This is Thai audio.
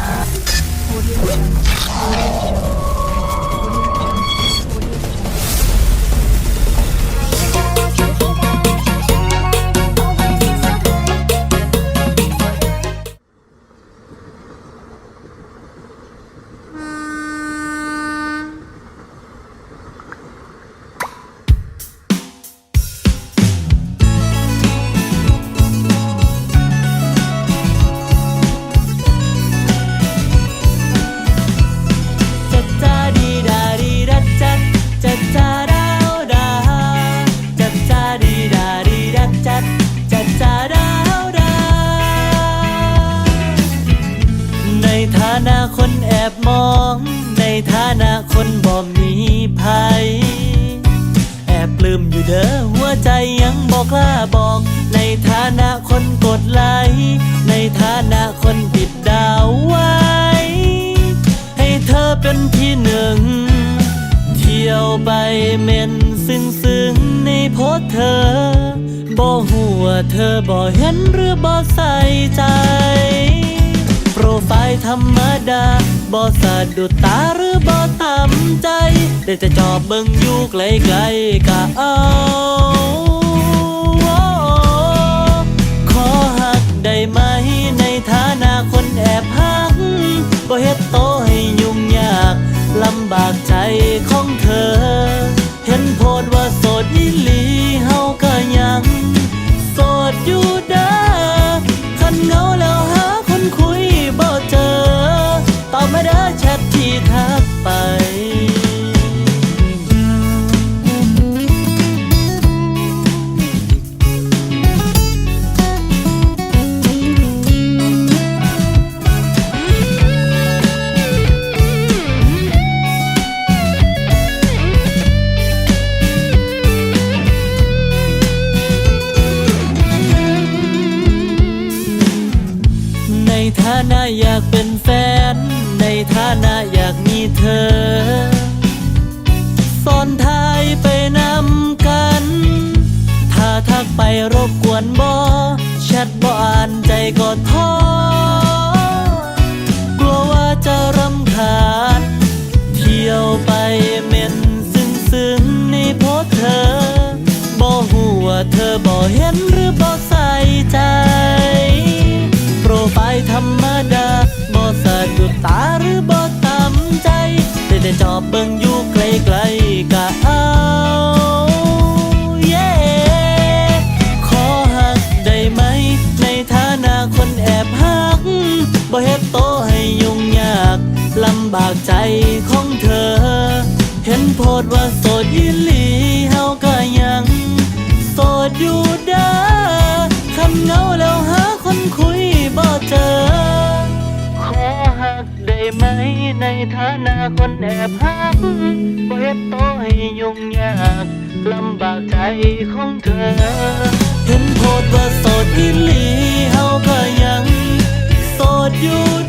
จัด ดาดีดาดีดัดจัดจัดจ้าดาวดาในฐานะคนแอบมอง ในฐานะคนบ่มีภัย แอบปลื้มอยู่เด้อหัวใจยังบอกล้าบอก ในฐานะคนกดไลค์ในฐานะคนปิดดาวไว้ ให้เธอเป็นที่หนึ่ง ที่ยวไปเม่นซึ้งซึ้งๆในโพสเธอ บ่หัวเธอบ่เห็นหรือบ่ใส่ใจ โปรไฟล์ธรรมดา บ่สะดุดตาหรือบ่ตามใจ แต่จะจอบเบิ่งอยู่ไกลๆกะเอา ลี ฐานะอยากเป็นแฟน ในฐานะอยากมีเธอซ้อนท้ายไปนำกัน ถ้าทักไปรบกวนบอแชทบ่อ่านใจก็ท้อกลัวว่าจะรำคาญเที่ยวไปเม่นซึ้งซึ้งๆในโพสเธอบ่หัวเธอบ่เห็นหรือบ่ใส่ ธรรมดาบ่สะดุดตาหรือบ่ตามใจ แต่แต่จอบเบิ่งอยู่ไกลๆกะเอาเย้ขอหักได้ไหม ในฐานะคนแอบหักบ่เฮ็ดโตให้ยุ่งยากลำบากใจของเธอ เห็นโพดว่าโสดอีหลี ในฐานะคนแอบหักบ่เฮ็ดโตให้ยุ่งยากลำบากใจของเธอ เห็นโพดว่าโสดอีหลีเฮาก็ยังโสดอยู่